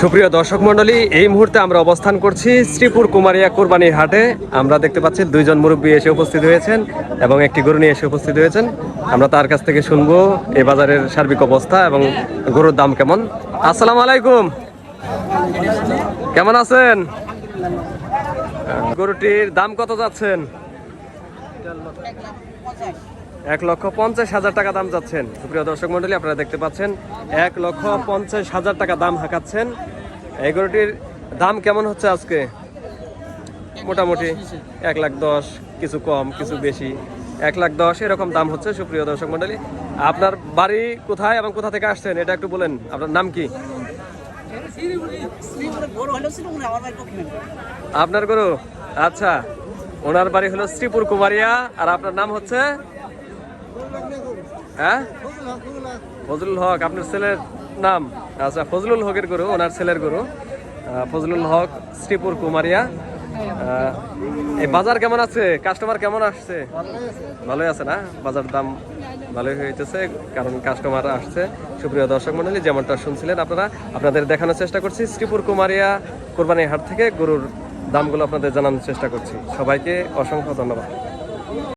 সুপ্রিয় দর্শক মণ্ডলী, এই মুহূর্তে আমরা অবস্থান করছি শ্রীপুর কুমারিয়া কোরবানির হাটে। আমরা দেখতে পাচ্ছি দুইজন মুরব্বী এসে উপস্থিত হয়েছেন এবং একটি গরু নিয়ে এসে উপস্থিত হয়েছেন। আমরা তার কাছ থেকে শুনব এই বাজারের সার্বিক অবস্থা এবং গরুর দাম কেমন। আসসালামু আলাইকুম। কেমন আছেন? গরুটির দাম কত যাচ্ছেন? এক লক্ষ পঞ্চাশ হাজার টাকা দাম যাচ্ছেন। সুপ্রিয় দর্শক মন্ডলী আপনারা দেখতে পাচ্ছেন, এক লক্ষ পঞ্চাশ হাজার টাকা দাম হাঁকাচ্ছেন। এই দাম কেমন হচ্ছে আজকে? মোটামুটি এক লাখ দশ, কিছু কম, কিছু বেশি। এক লাখ দশ, এরকম দাম হচ্ছে, সুপ্রিয় দর্শক মন্ডলী আপনার বাড়ি কোথায় এবং কোথা থেকে আসছেন? এটা একটু বলেন। আপনার নাম কি? আপনার গরু? আচ্ছা ওনার বাড়ি হলো শ্রীপুর কুমারিয়া, আর আপনার নাম হচ্ছে? হ্যাঁ? ফজলুল হক, আপনার ছেলের নাম? আচ্ছা ফজলুল হকের গরু, ওনার ছেলের গরু। ফজলুল হক, শ্রীপুর, কুমারিয়া। এই বাজার কেমন আছে? কাস্টমার কেমন আসছে? ভালোই আছে না? বাজার দাম ভালোই হইতেছে, কারণ কাস্টমার আসছে। সুপ্রিয় দর্শক মন্ডলী, যেমনটা শুনছিলেন আপনারা, আপনাদের দেখানোর চেষ্টা করছি। শ্রীপুর, কুমারিয়া, কোরবানি হাট থেকে গরুর দামগুলো আপনাদের জানানোর চেষ্টা করছি। সবাইকে অসংখ্য ধন্যবাদ।